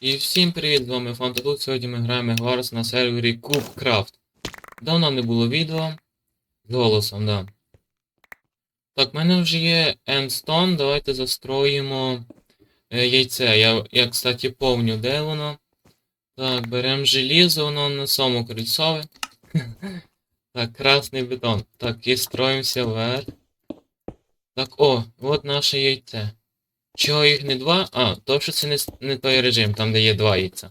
І всім привіт, з вами Фанта тут. Сьогодні ми граємо Гварс на сервері CubeCraft. Давно не було відео. З голосом, да. Так, в мене вже є Endstone, давайте застроїмо е, яйце. Я, я, кстати, помню, де воно. Так, беремо желізо, воно на самому крильцове. Так, красний бетон. Так, і строїмося вверх. Так, о, от наше яйце. Чого їх не два? А, то що це не, не той режим, там де є два яйця.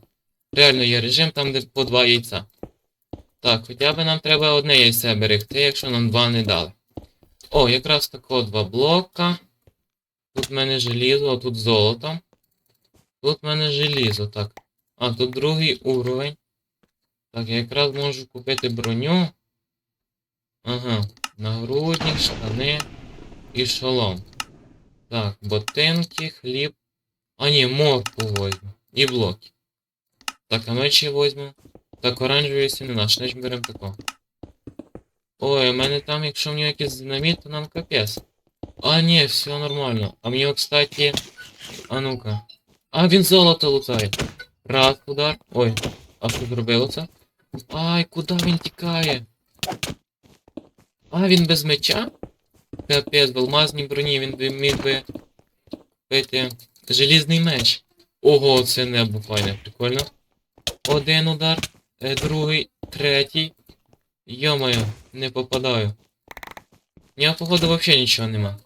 Реально є режим, там де по два яйця. Так, хоча б нам треба одне яйце берегти, якщо нам два не дали. О, якраз тако два блока. Тут в мене желізо, а тут золото. Тут в мене желізо, так. А, тут другий уровень. Так, я якраз можу купити броню. Ага, нагрудник, штани і шолом. Так, ботинки, хліб. А ні, морку возьму. І блоки. Так, а мечі возьму. Так, оранжевий не наш, значить беремо тако. Ой, у мене там, якщо в нього якийсь динаміт, то нам капець. А, ні, все нормально. А мені, кстати. А ну-ка. А, він золото лутає. Раз удар. Ой, а що зробило це? Ай, куди він тікає? А, він без меча? Капець, в алмазній броні він би міг би купити желізний меч. Ого, це небо файне, прикольно. Один удар, е, другий, третій. Йомаю, не попадаю. У нього, походу, взагалі нічого нема.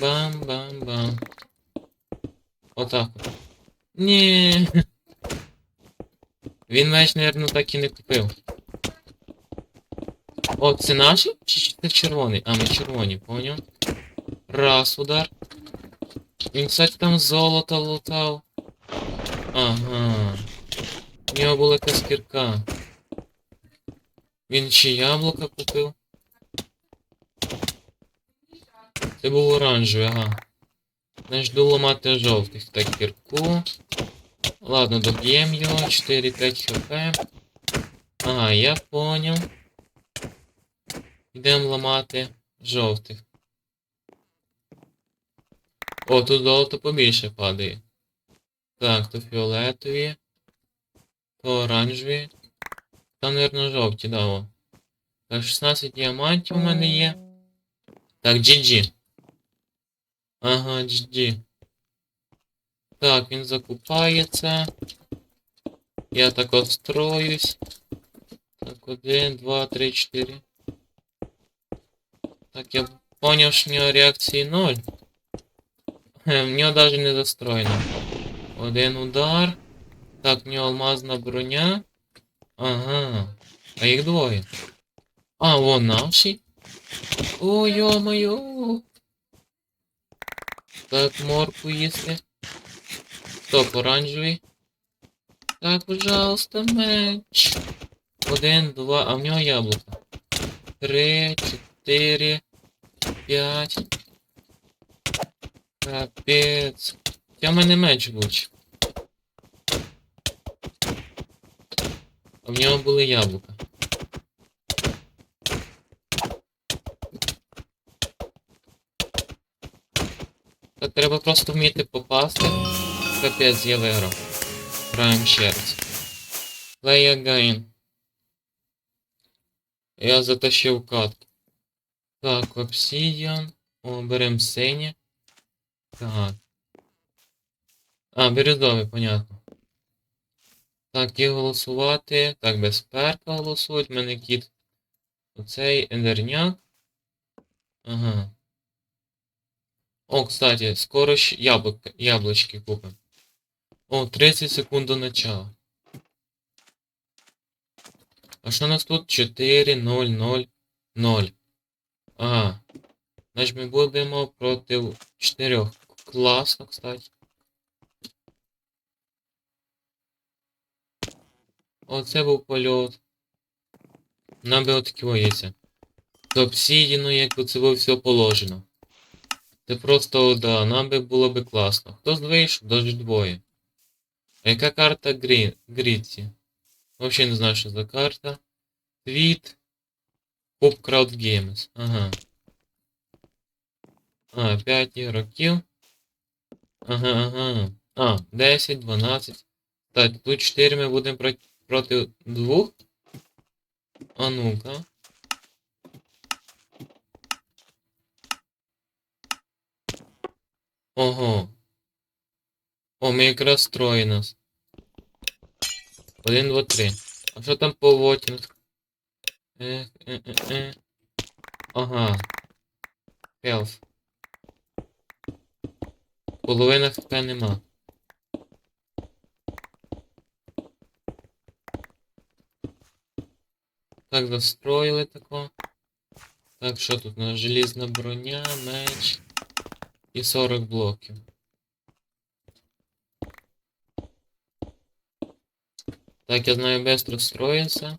Бам-бам-бам. Отак от. Ні. Він меч, мабуть, так і не купив. О, це наші? Чи це червоний? А, ми червоні, поняв? Раз удар. Він, кстати, там золото лутав. Ага. У нього була якась кірка. Він ще яблука купив. Це був оранжевий, ага. Значить, йду ламати жовтих. Так, кірку. Ладно, доб'ємо його. 4-5 хп. Ага, я поняв. Йдемо ламати жовтих. О, тут золото побільше падає. Так, то фіолетові. То оранжеві. Там, мабуть, жовті, да, о. Так, 16 діамантів у мене є. Так, GG. Ага, GG. Так, він закупається. Я так от строюсь. Так, один, два, три, чотири. Так, я поняв, що в нього реакції 0. В нього навіть не застроєно. Один удар. Так, в нього алмазна броня. Ага. А їх двоє. А, вон наші. Ой, йо-моє. Так, морку їсти. Стоп, оранжевий. Так, пожалуйста, меч. Один, два, а в нього яблуко. Три, чотири, п'ять. Капець. Я в мене меч влучив. А в нього були яблука. Так треба просто вміти попасти. Капець, я виграв. Граємо ще раз. Play again. Я затащив катку. Так, обсідіан. О, берем синє. Так. А, бірюзовий, понятно. Так, і голосувати. Так, без перка голосують. У мене кіт. Оцей ендерняк. Ага. О, кстати, скоро ще яблук, яблучки купим. О, 30 секунд до начала. А що у нас тут? 4, 0, 0, 0. Ага. Значить ми будемо проти 4. Класно, кстати. Оце був польот. Нам би отакі воїться. З обсідіну, якби це було все положено. Це просто, да, нам би було би класно. Хто вийшов, даже двоє. А яка карта Грі... Гріці? Взагалі не знаю, що за карта. Твіт. Pop Crowd Games. Ага. А, 5 ігроків. Ага, ага. А, 10, 12. Так, тут 4 ми будемо проти, проти двох. А ну-ка. Ого. О, ми якраз троє нас. Один, два, три. А що там по вотінг? Е, е, е, е. Ага. Health. Половина хп нема. Так, застроїли тако. Так, що тут у нас? Желізна броня, меч і 40 блоків. Так, я знаю, быстро строїться.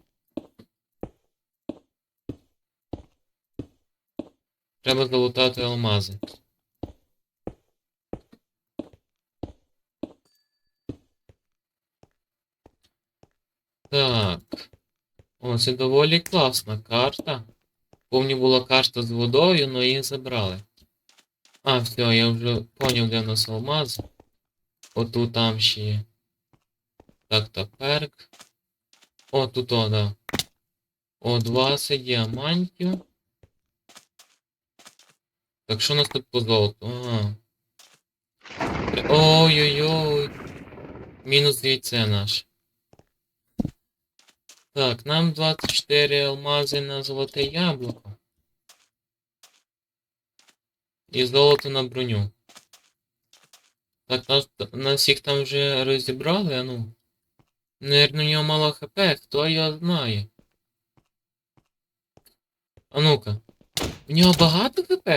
Треба залутати алмази. Так. О, це доволі класна карта. Повні була карта з водою, але їх забрали. А, все, я вже поняв, де в нас алмази. Отут там ще є. Так, так, перк. О, тут о, да. О, 20 діамантів. Так, що у нас тут по золоту? Ага. Ой-ой-ой. Мінус яйце наше. Так, нам 24 алмази на золоте яблуко. І золото на броню. Так, нас, нас їх там вже розібрали, а ну. Наверно, у нього мало хп, хто його знає. А ну-ка. В нього багато хп?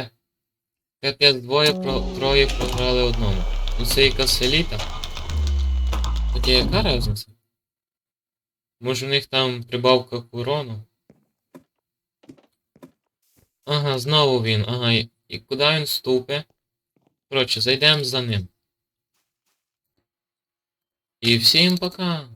Капець, двоє про... троє програли одному. Ну це якась еліта. Хоча яка разниця? Може в них там прибавка к урону? Ага, знову він. Ага, і куди він ступе? Коротше, зайдемо за ним. І всім пока!